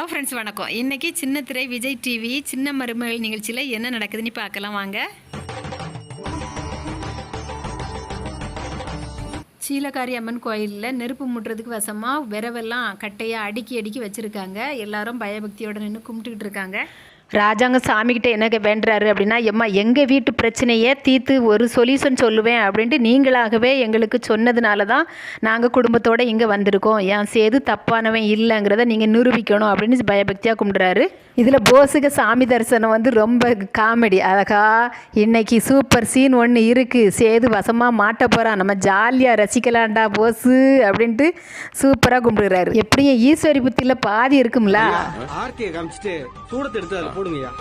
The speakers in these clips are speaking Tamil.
ஹலோ ஃப்ரெண்ட்ஸ் வணக்கம். இன்னைக்கு சின்ன திரை விஜய் டிவி சின்ன மருமகள் நிகழ்ச்சியில் என்ன நடக்குதுன்னு பார்க்கலாம் வாங்க. சீலக்காரி அம்மன் கோயிலில் நெருப்பு முட்டுறதுக்கு வசமாக விரவெல்லாம் கட்டையாக அடுக்கி அடுக்கி வச்சுருக்காங்க. எல்லாரும் பயபக்தியோடு நின்று கும்பிட்டுக்கிட்டு இருக்காங்க. ராஜாங்க சாமிக்கிட்ட என்ன வேண்டுறாரு அப்படின்னா எம்மா எங்கள் வீட்டு பிரச்சனையே தீர்த்து ஒரு சொல்யூஷன் சொல்லுவேன் அப்படின்ட்டு நீங்களாகவே எங்களுக்கு சொன்னதுனால தான் நாங்கள் குடும்பத்தோடு இங்கே வந்திருக்கோம் என் சேது தப்பானவன் இல்லைங்கிறத நீங்கள் நிரூபிக்கணும் அப்படின்னு பயபக்தியாக கும்பிடுறாரு இதில் போஸுக்கு சாமி தரிசனம் வந்து ரொம்ப காமெடி அழகா இன்னைக்கு சூப்பர் சீன் ஒன்று இருக்குது சேது வசமாக மாட்ட போகிறான் நம்ம ஜாலியாக ரசிக்கலாம்டா போஸு அப்படின்ட்டு சூப்பராக கும்பிடுறாரு எப்படியும் ஈஸ்வரி புத்தியில் பாதி இருக்கும்ல ஆர்த்தியை காமிச்சிட்டு சூடத்தை எடுத்து போடுங்கய்யா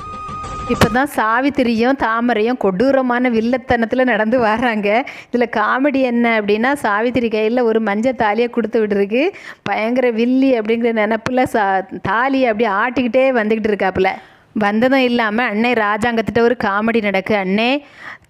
இப்போ தான் சாவித்திரியும் தாமரையும் கொடூரமான வில்லத்தனத்தில் நடந்து வர்றாங்க. இதில் காமெடி என்ன அப்படின்னா சாவித்திரி கையில் ஒரு மஞ்சள் தாலியை கொடுத்து விட்டுருக்கு. பயங்கர வில்லி அப்படிங்கிற நினப்பில் சா தாலியை அப்படியே ஆட்டிக்கிட்டே வந்துக்கிட்டு இருக்காப்புல. வந்ததும் இல்லாமல் அன்னை ராஜாங்கத்திட்ட ஒரு காமெடி நடக்கு. அண்ணே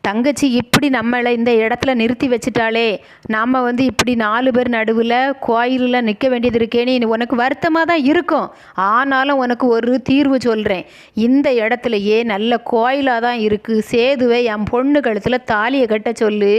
தங்கச்சி இப்படி நம்மளை இந்த இடத்துல நிறுத்தி வச்சுட்டாலே நாம் வந்து இப்படி நாலு பேர் நடுவில் கோயிலில் நிற்க வேண்டியது இருக்கேன்னு உனக்கு வருத்தமாக தான் இருக்கும். ஆனாலும் உனக்கு ஒரு தீர்வு சொல்கிறேன் இந்த இடத்துலையே நல்ல கோயிலாக தான் இருக்குது சேதுவை என் பொண்ணு கழுத்தில் தாலியை கட்ட சொல்லு.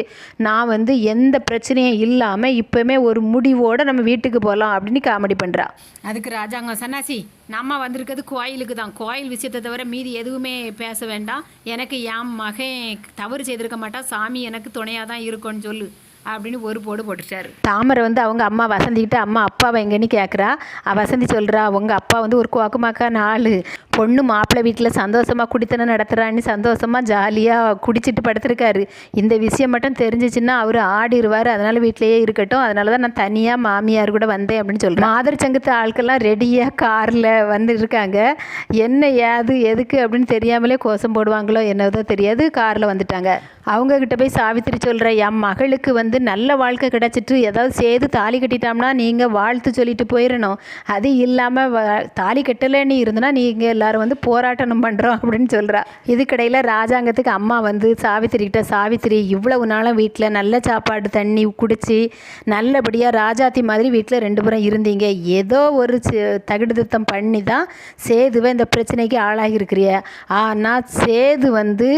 நான் வந்து எந்த பிரச்சனையும் இல்லாமல் இப்போவுமே ஒரு முடிவோடு நம்ம வீட்டுக்கு போகலாம் அப்படின்னு காமெடி பண்ணுறா அதுக்கு ராஜாங்க சன்னாசி நம்ம வந்திருக்கிறது கோயிலுக்கு தான். கோயில் விஷயத்தை தவிர மீதி எதுவுமே பேச வேண்டாம். எனக்கு என் மகன் தவறு செய்திருக்க மாட்டான். சாமி எனக்கு துணையாக தான் இருக்கும்னு சொல்லு. அப்படின்னு ஒரு போடு போட்டுட்டார் தாமரை வந்து அவங்க அம்மா வசந்திக்கிட்ட அம்மா அப்பாவை எங்கன்னு கேட்குறா அவ வசந்தி சொல்கிறா உங்கள் அப்பா வந்து ஒரு குவாக்குமாக்கா ஆள் பொண்ணு மாப்பிள்ளை வீட்டில் சந்தோஷமாக குடித்தனம் நடத்துகிறான்னு சந்தோஷமாக ஜாலியாக குடிச்சிட்டு படுத்திருக்காரு. இந்த விஷயம் மட்டும் தெரிஞ்சிச்சுன்னா அவர் ஆடிடுவார் அதனால் வீட்டிலேயே இருக்கட்டும். அதனால தான் நான் தனியாக மாமியார் கூட வந்தேன் அப்படின்னு சொல்கிறேன் மாதர் சங்கத்து ஆட்கள்லாம் ரெடியாக காரில் வந்து இருக்காங்க. என்ன ஏது எதுக்கு? அப்படின்னு தெரியாமலே கோஷம் போடுவாங்களோ என்னதோ தெரியாது. காரில் வந்துட்டாங்க. அவங்கக்கிட்ட போய் சாவித்திரி சொல்கிற என் மகளுக்கு வந்து வந்து நல்ல வாழ்க்கை கிடச்சிட்டு ஏதாவது சேர்த்து தாலி கட்டிட்டோம்னா நீங்கள் வாழ்த்து சொல்லிட்டு போயிடணும் அது இல்லாமல் தாலி கட்டலைன்னு இருந்தனா நீங்கள் எல்லாரும் வந்து போராட்டம் பண்ணுறோம் அப்படின்னு சொல்கிறா இதுக்கிடையில் ராஜாங்கத்துக்கு அம்மா வந்து சாவித்திரிக்கிட்ட சாவித்திரி இவ்வளவு நாளும் வீட்டில் நல்ல சாப்பாடு தண்ணி குடித்து நல்லபடியாக ராஜாத்தி மாதிரி வீட்டில் ரெண்டு பேரும் இருந்தீங்க. ஏதோ ஒரு சி- தகுடுதித்தம் பண்ணி தான் சேதுவை இந்த பிரச்சனைக்கு ஆளாகியிருக்கிறிய. ஆனால் சேது வந்து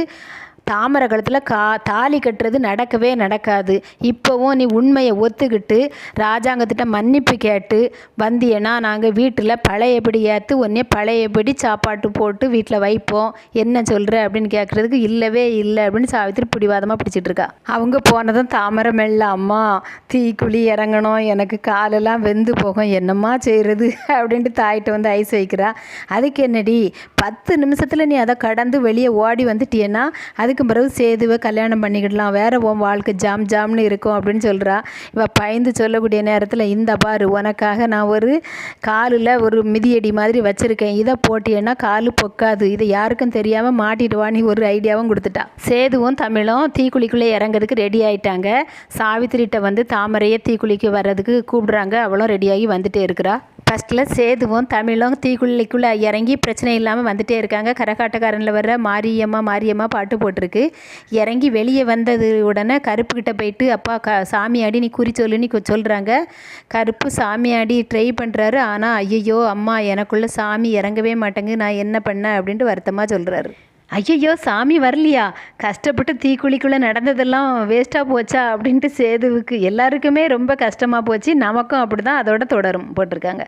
தாமரை கழுத்தில் கா தாலி கட்டுறது நடக்கவே நடக்காது. இப்போவும் நீ உண்மையை ஒத்துக்கிட்டு ராஜாங்கத்திட்ட மன்னிப்பு கேட்டு வந்தியனா நாங்கள் வீட்டில் பழையபடி ஏற்று உடனே பழையபடி சாப்பாட்டு போட்டு வீட்டில் வைப்போம். என்ன சொல்கிற அப்படின்னு கேட்குறதுக்கு இல்லவே இல்லை அப்படின்னு சாவித்திரி பிடிவாதமாக பிடிச்சிட்டு இருக்கா. அவங்க போனதும் தாமரை மெல்ல அம்மா தீக்குழி இறங்கணும். எனக்கு காலெல்லாம் வெந்து போகும். என்னம்மா செய்கிறது அப்படின்ட்டு தாயிட்ட வந்து ஐஸ் வைக்கிறா. அதுக்கு என்னடி? பத்து நிமிஷத்தில் நீ அதை கடந்து வெளியே ஓடி வந்துட்டியன்னா அதுக்கு பிறகு சேதுவை கல்யாணம் பண்ணிக்கிடலாம். வேற உன் வாழ்க்கை ஜாம் ஜாம்னு இருக்கும் அப்படின்னு சொல்கிறா இவ பயந்து சொல்லக்கூடிய நேரத்தில் இந்த பாரு உனக்காக நான் ஒரு காலில் ஒரு மிதியடி மாதிரி வச்சுருக்கேன். இதை போட்டியன்னா காலு பொக்காது. இதை யாருக்கும் தெரியாமல் மாட்டிடுவான்னு நீ ஒரு ஐடியாவும் கொடுத்துட்டா. சேதுவும் தமிழும் தீக்குழிக்குள்ளே இறங்கிறதுக்கு ரெடி ஆயிட்டாங்க. சாவித்திரிட்ட வந்து தாமரையை தீக்குழிக்கு வர்றதுக்கு கூப்பிடுறாங்க. அவளும் ரெடியாகி வந்துட்டே இருக்கிறா. ஃபஸ்ட்டில் சேதுவும் தமிழும் தீக்குள்ளிக்குள்ளே இறங்கி பிரச்சனை இல்லாமல் வந்துட்டே இருக்காங்க. கரகாட்டக்காரனில் வர்ற மாரியம்மா மாரியம்மா பாட்டு போட்டிருக்கு. இறங்கி வெளியே வந்தது உடனே கருப்புக்கிட்ட போயிட்டு அப்பா க சாமியாடி நீ குறி சொல்லுன்னு சொல்கிறாங்க கருப்பு சாமியாடி ட்ரை பண்ணுறாரு ஆனால் ஐயையோ அம்மா எனக்குள்ளே சாமி இறங்கவே மாட்டேங்கு நான் என்ன பண்ணேன் அப்படின்ட்டு வருத்தமாக சொல்கிறாரு ஐயையோ சாமி வரலையா? கஷ்டப்பட்டு தீக்குழிக்குள்ளே நடந்ததெல்லாம் வேஸ்ட்டாக போச்சா? அப்படின்ட்டு சேதுவுக்கு எல்லாருக்குமே ரொம்ப கஷ்டமாக போச்சு. நமக்கும் அப்படி தான் அதோட தொடரும் போட்டிருக்காங்க.